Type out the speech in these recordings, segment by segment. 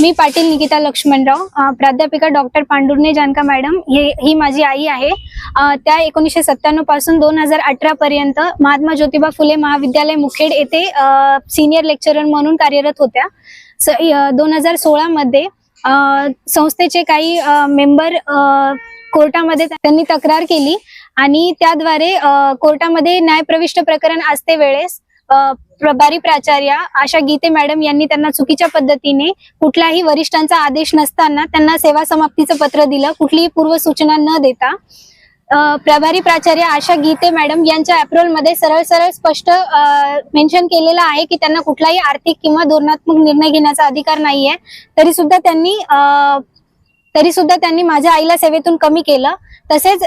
मी पाटील निकिता लक्ष्मणराव प्राध्यापिका doctor पांडुर्णे जानका madam हे ही माझी आई आहे. त्या एकोणीसशे सत्त्याण्णवपासून दोन हजार अठरा पर्यंत महात्मा ज्योतिबा फुले महाविद्यालय मुखेड येथे सिनियर लेक्चरर म्हणून कार्यरत होत्या. दोन हजार सोळामध्ये संस्थेचे काही मेंबर कोर्टामध्ये त्यांनी तक्रार केली आणि त्याद्वारे कोर्टामध्ये न्यायप्रविष्ट प्रकरण असते वेळेस प्रभारी प्राचार्य आशा गीते मॅडम यांनी त्यांना चुकीच्या पद्धतीने कुठलाही वरिष्ठांचा आदेश नसताना त्यांना सेवा समाप्तीचं पत्र दिलं. कुठलीही पूर्वसूचना न देता प्रभारी प्राचार्य आशा गीते मॅडम यांच्या अप्रोलमध्ये सरळ सरळ स्पष्ट मेन्शन केलेलं आहे की त्यांना कुठलाही आर्थिक किंवा धोरणात्मक निर्णय घेण्याचा अधिकार नाहीये. तरी सुद्धा त्यांनी तरी सुद्धा त्यांनी माझ्या आईला सेवेतून कमी केलं. तसेच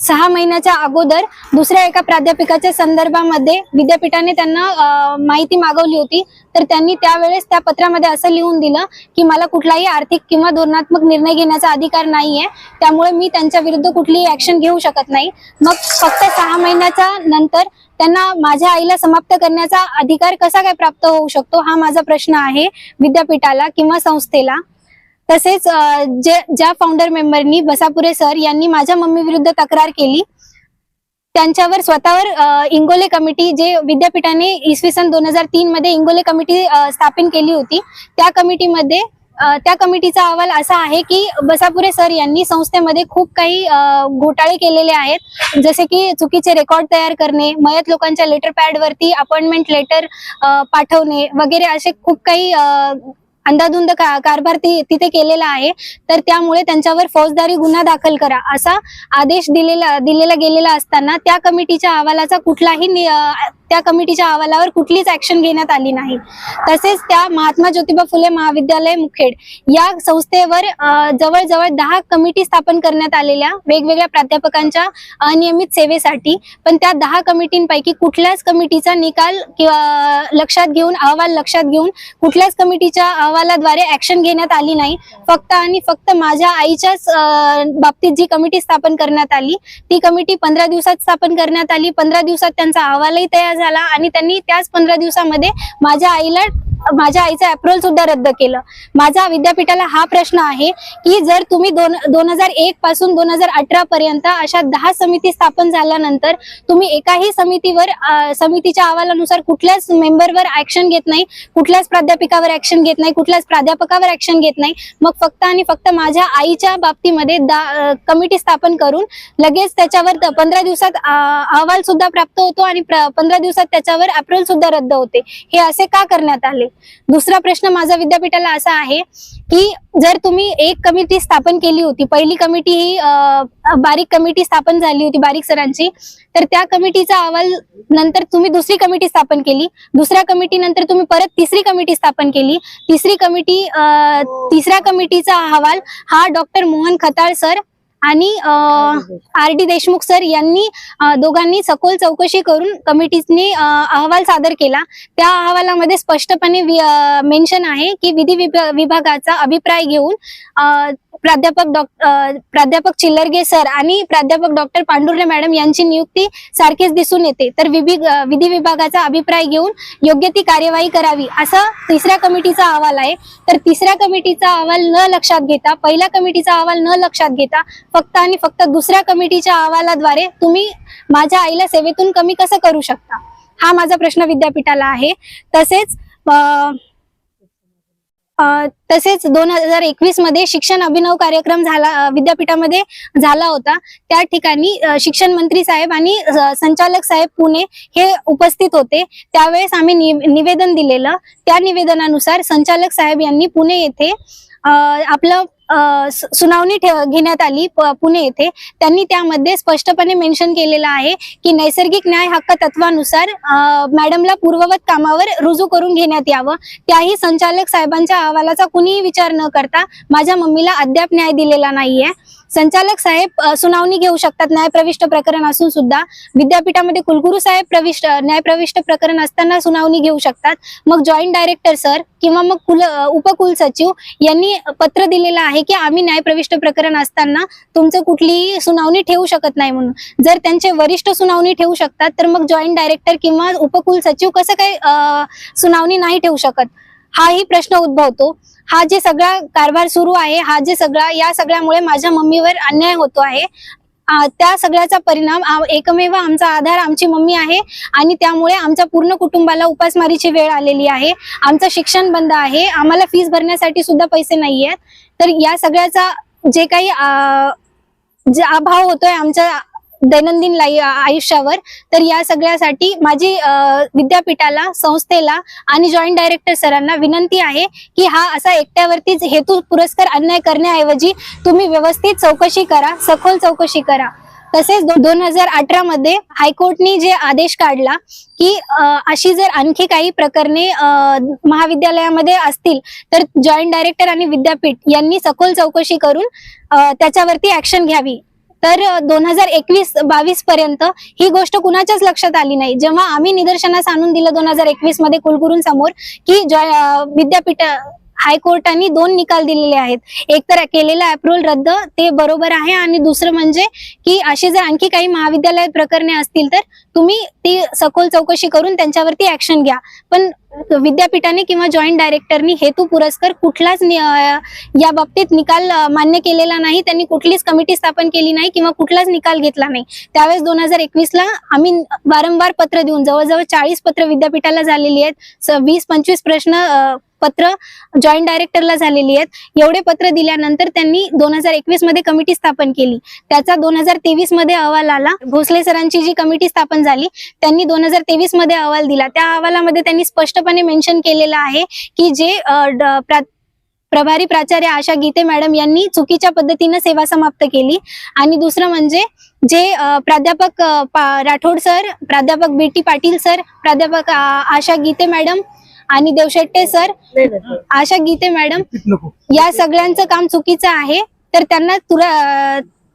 सहा महिन्याच्या अगोदर दुसऱ्या एका प्राध्यापिकाच्या संदर्भामध्ये विद्यापीठाने त्यांना माहिती मागवली होती. तर त्यांनी त्यावेळेस त्या पत्रामध्ये असं लिहून दिलं की मला कुठलाही आर्थिक किंवा धोरणात्मक निर्णय घेण्याचा अधिकार नाहीये. त्यामुळे मी त्यांच्या विरुद्ध कुठलीही ऍक्शन घेऊ शकत नाही. मग फक्त सहा महिन्याच्या नंतर त्यांना माझ्या आईला समाप्त करण्याचा अधिकार कसा काय प्राप्त होऊ शकतो हा माझा प्रश्न आहे विद्यापीठाला किंवा संस्थेला. तसेच जे ज्या फाउंडर मेंबरनी बसापुरे सर यांनी माझ्या मम्मी विरुद्ध तक्रार केली त्यांच्यावर स्वतःवर इंगोले कमिटी जे विद्यापीठाने इसवी सन दोन हजार तीन मध्ये इंगोले कमिटी स्थापन केली होती त्या कमिटीमध्ये त्या कमिटीचा अहवाल असा आहे की बसापुरे सर यांनी संस्थेमध्ये खूप काही घोटाळे केलेले आहेत. जसे की चुकीचे रेकॉर्ड तयार करणे मयत लोकांच्या लेटर पॅडवरती अपॉइंटमेंट लेटर पाठवणे वगैरे असे खूप काही अ, अंदाधुंद का- कारभार तिथे केलेला आहे. तर त्यामुळे त्यांच्यावर फौजदारी गुन्हा दाखल करा असा आदेश दिलेला दिलेला गेलेला असताना त्या कमिटीच्या अहवालाचा कुठलाही नि- त्या कमिटीच्या अहवालावर कुठलीच ऍक्शन घेण्यात आली नाही. तसेच त्या महात्मा ज्योतिबा फुले महाविद्यालय मुखेड या संस्थेवर जवळजवळ दहा कमिटी स्थापन करण्यात आलेल्या वेगवेगळ्या प्राध्यापकांच्या अनियमित सेवेसाठी पण त्या दहा कमिटींपैकी कुठल्याच कमिटीचा निकाल किंवा लक्षात घेऊन अहवाल लक्षात घेऊन कुठल्याच कमिटीच्या अहवालाद्वारे ऍक्शन घेण्यात आली नाही. फक्त आणि फक्त माझ्या आईच्याच बाबतीत जी कमिटी स्थापन करण्यात आली ती कमिटी पंधरा दिवसात स्थापन करण्यात आली. पंधरा दिवसात त्यांचा अहवालही तयार झाला आणि त्यांनी त्याच पंधरा दिवसामध्ये माझ्या आईला माझ्या आईचं अप्रुव्हल सुद्धा रद्द केलं. माझा विद्यापीठाला हा प्रश्न आहे की जर तुम्ही दोन दोन हजार एक पासून दोन हजार अठरा पर्यंत अशा दहा समिती स्थापन झाल्यानंतर तुम्ही एकाही समितीवर समितीच्या अहवालानुसार कुठल्याच मेंबरवर ऍक्शन घेत नाही कुठल्याच प्राध्यापिकावर ऍक्शन घेत नाही कुठल्याच प्राध्यापकावर ऍक्शन घेत नाही मग फक्त आणि फक्त माझ्या आईच्या बाबतीमध्ये कमिटी स्थापन करून लगेच त्याच्यावर पंधरा दिवसात अहवाल सुद्धा प्राप्त होतो आणि पंधरा दिवसात त्याच्यावर अप्रुव्हल सुद्धा रद्द होते. हे असे का करण्यात आले? दुसरा प्रश्न माझा विद्यापीठाला असा आहे की जर तुम्ही एक कमिटी स्थापन केली होती पहिली कमिटी ही बारीक कमिटी स्थापन झाली होती बारीक सरांची तर त्या कमिटीचा अहवाल नंतर तुम्ही दुसरी कमिटी स्थापन केली दुसऱ्या कमिटी नंतर तुम्ही परत तिसरी कमिटी स्थापन केली तिसरी कमिटी अ, तिसऱ्या कमिटीचा अहवाल हा डॉक्टर मोहन खताळ सर आणि आर डी देशमुख सर यांनी दोघांनी सखोल चौकशी करून कमिटीने अहवाल सादर केला. त्या अहवालामध्ये स्पष्टपणे मेन्शन आहे की विधी विभागाचा अभिप्राय घेऊन प्राध्यापक डॉ प्राध्यापक चिल्लरगे सर आणि प्राध्यापक डॉक्टर पांडुर्ले मॅडम यांची नियुक्ती सारखीच दिसून येते. तर विभी विधी विभागाचा अभिप्राय घेऊन योग्य ती कार्यवाही करावी असा तिसऱ्या कमिटीचा अहवाल आहे. तर तिसऱ्या कमिटीचा अहवाल न लक्षात घेता पहिल्या कमिटीचा अहवाल न लक्षात घेता फक्त आणि फक्त दुसऱ्या कमिटीच्या अहवालाद्वारे तुम्ही माझ्या आईला सेवेतून कमी कसं करू शकता? हा माझा प्रश्न विद्यापीठाला आहे. तसेच तसेच दोन हजार एकवीसमध्ये शिक्षण अभिनव कार्यक्रम झाला विद्यापीठामध्ये झाला होता. त्या ठिकाणी शिक्षण मंत्री साहेब आणि संचालक साहेब पुणे हे उपस्थित होते. त्यावेळेस आम्ही निवेदन दिलेलं. त्या निवेदनानुसार संचालक साहेब यांनी पुणे येथे आपलं सुनावणी ठेव घेण्यात आली पुणे येथे. त्यांनी त्यामध्ये स्पष्टपणे मेन्शन केलेलं आहे की नैसर्गिक न्याय हक्क तत्वानुसार अ, मॅडमला पूर्ववत कामावर रुजू करून घेण्यात यावं. त्याही संचालक साहेबांच्या अहवालाचा कुणीही विचार न करता माझ्या मम्मीला अद्याप न्याय दिलेला नाहीये. संचालक साहेब सुनावणी घेऊ शकतात न्यायप्रविष्ट प्रकरण असून सुद्धा. विद्यापीठामध्ये कुलगुरू साहेब प्रविष्ट न्यायप्रविष्ट प्रकरण असताना सुनावणी घेऊ शकतात. मग जॉईंट डायरेक्टर सर किंवा मग कुल उपकुल उपकुलसचिव यांनी पत्र दिलेलं आहे की आम्ही न्यायप्रविष्ट प्रकरण असताना तुमचं कुठलीही सुनावणी ठेवू शकत नाही म्हणून. जर त्यांचे वरिष्ठ सुनावणी ठेवू शकतात तर मग जॉईंट डायरेक्टर किंवा उपकुलसचिव कसं काही सुनावणी नाही ठेवू शकत? हाही प्रश्न उद्भवतो. हा जे सगळा कारभार सुरू आहे हा जे सगळा या सगळ्यामुळे माझ्या मम्मीवर अन्याय होतो आहे. त्या सगळ्याचा परिणाम एकमेव आमचा आधार आमची मम्मी आहे आणि त्यामुळे आमच्या पूर्ण कुटुंबाला उपासमारीची वेळ आलेली आहे. आमचं शिक्षण बंद आहे. आम्हाला फीस भरण्यासाठी सुद्धा पैसे नाही आहेत. तर या सगळ्याचा जे काही जे अभाव होतोय आमच्या दैनंदिन लाई आयुष्यावर. तर या सगळ्यासाठी माझी विद्यापीठाला संस्थेला आणि जॉईंट डायरेक्टर सरांना विनंती आहे की हा असा एकट्यावरतीच हेतू पुरस्कार अन्याय करण्याऐवजी तुम्ही व्यवस्थित चौकशी करा सखोल चौकशी करा. तसेच दोन हजार अठरा मध्ये हायकोर्टने जे आदेश काढला की अशी जर आणखी काही प्रकरणे महाविद्यालयामध्ये असतील तर जॉईंट डायरेक्टर आणि विद्यापीठ यांनी सखोल चौकशी करून त्याच्यावरती ऍक्शन घ्यावी. तर दोन हजार एकवीस बावीस पर्यंत ही गोष्ट कुणाच्याच लक्षात आली नाही. जेव्हा आम्ही निदर्शनास आणून दिलं दोन हजार एकवीसमध्ये कुलगुरूंसमोर की जॉय- विद्यापीठ हायकोर्टाने दोन निकाल दिलेले आहेत. एक तर केलेला अप्रुव्हल रद्द ते बरोबर आहे. आणि दुसरं म्हणजे की अशी जर आणखी काही महाविद्यालय प्रकरणे असतील तर तुम्ही ती सखोल चौकशी करून त्यांच्यावरती ऍक्शन घ्या. पण विद्यापीठाने किंवा जॉईंट डायरेक्टरनी हेतू पुरस्कार कुठलाच या बाबतीत निकाल मान्य केलेला नाही. त्यांनी कुठलीच कमिटी स्थापन केली नाही किंवा कुठलाच निकाल घेतला नाही. त्यावेळेस दोन हजार एकवीस ला आम्ही वारंवार पत्र देऊन जवळजवळ चाळीस पत्र विद्यापीठाला झालेली आहेत. वीस पंचवीस प्रश्न पत्र जॉईंट डायरेक्टरला झालेली आहेत. एवढे पत्र दिल्यानंतर त्यांनी दोन हजार एकवीसमध्ये कमिटी स्थापन केली. त्याचा दोन हजार तेवीसमध्ये अहवाल आला. भोसले सरांची जी कमिटी स्थापन झाली त्यांनी दोन हजार तेवीसमध्ये अहवाल दिला. त्या अहवालामध्ये त्यांनी स्पष्टपणे मेन्शन केलेलं आहे की जे प्रभारी प्राचार्य आशा गीते मॅडम यांनी चुकीच्या पद्धतीनं सेवा समाप्त केली. आणि दुसरं म्हणजे जे प्राध्यापक राठोड सर प्राध्यापक बी पाटील सर प्राध्यापक आशा गीते मॅडम आणि देवशेट्टे सर आशा गीते मॅडम या सगळ्यांचं काम चुकीचं आहे तर त्यांना तुरा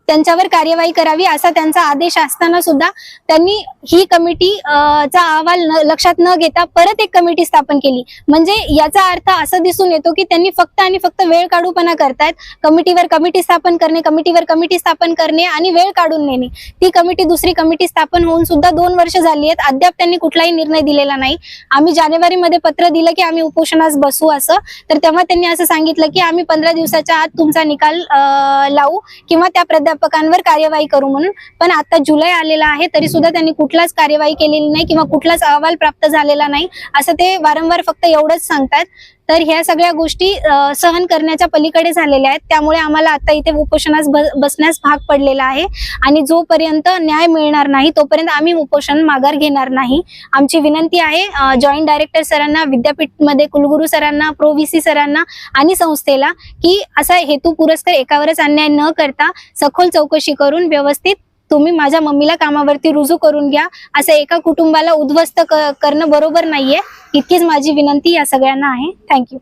त्यांच्यावर कार्यवाही करावी असा त्यांचा आदेश असताना सुद्धा त्यांनी ही कमिटी चा अहवाल लक्षात न घेता परत एक कमिटी स्थापन केली. म्हणजे याचा अर्थ असं दिसून येतो की त्यांनी फक्त आणि फक्त वेळ काढूपणा करतायत. कमिटीवर कमिटी स्थापन करणे कमिटीवर कमिटी स्थापन करणे आणि वेळ काढून नेणे. ती कमिटी दुसरी कमिटी स्थापन होऊन सुद्धा दोन वर्ष झाली आहेत. अद्याप त्यांनी कुठलाही निर्णय दिलेला नाही. आम्ही जानेवारीमध्ये पत्र दिलं की आम्ही उपोषणास बसू असं. तर तेव्हा त्यांनी असं सांगितलं की आम्ही पंधरा दिवसाच्या आत तुमचा निकाल अं, लावू किंवा त्या प्राध्यापकांवर कार्यवाही करू म्हणून. पण आता जुलै आलेला आहे तरी सुद्धा त्यांनी कुठलाच कार्यवाही केलेली नाही किंवा कुठलाच अहवाल प्राप्त झालेला नाही. असं ते वारंवार फक्त एवढंच सांगतात तर ह्या सगळ्या गोष्टी सहन करण्याच्या पलीकडे झालेल्या आहेत. त्यामुळे आम्हाला आता इथे उपोषणास बसण्यास भाग पडलेला आहे. आणि जोपर्यंत न्याय मिळणार नाही तोपर्यंत आम्ही उपोषण माघार घेणार नाही. आमची विनंती आहे जॉईंट डायरेक्टर सरांना विद्यापीठमध्ये कुलगुरू सरांना प्रो व्ही सी सरांना आणि संस्थेला की असा हेतू पुरस्कार एकावरच अन्याय न करता सखोल चौकशी करून व्यवस्थित तुम्ही माझ्या मम्मीला कामावरती रुजू करून घ्या. असं एका कुटुंबाला उद्ध्वस्त करणं बरोबर नाहीये. इतकीच माझी विनंती या सगळ्यांना आहे. थँक्यू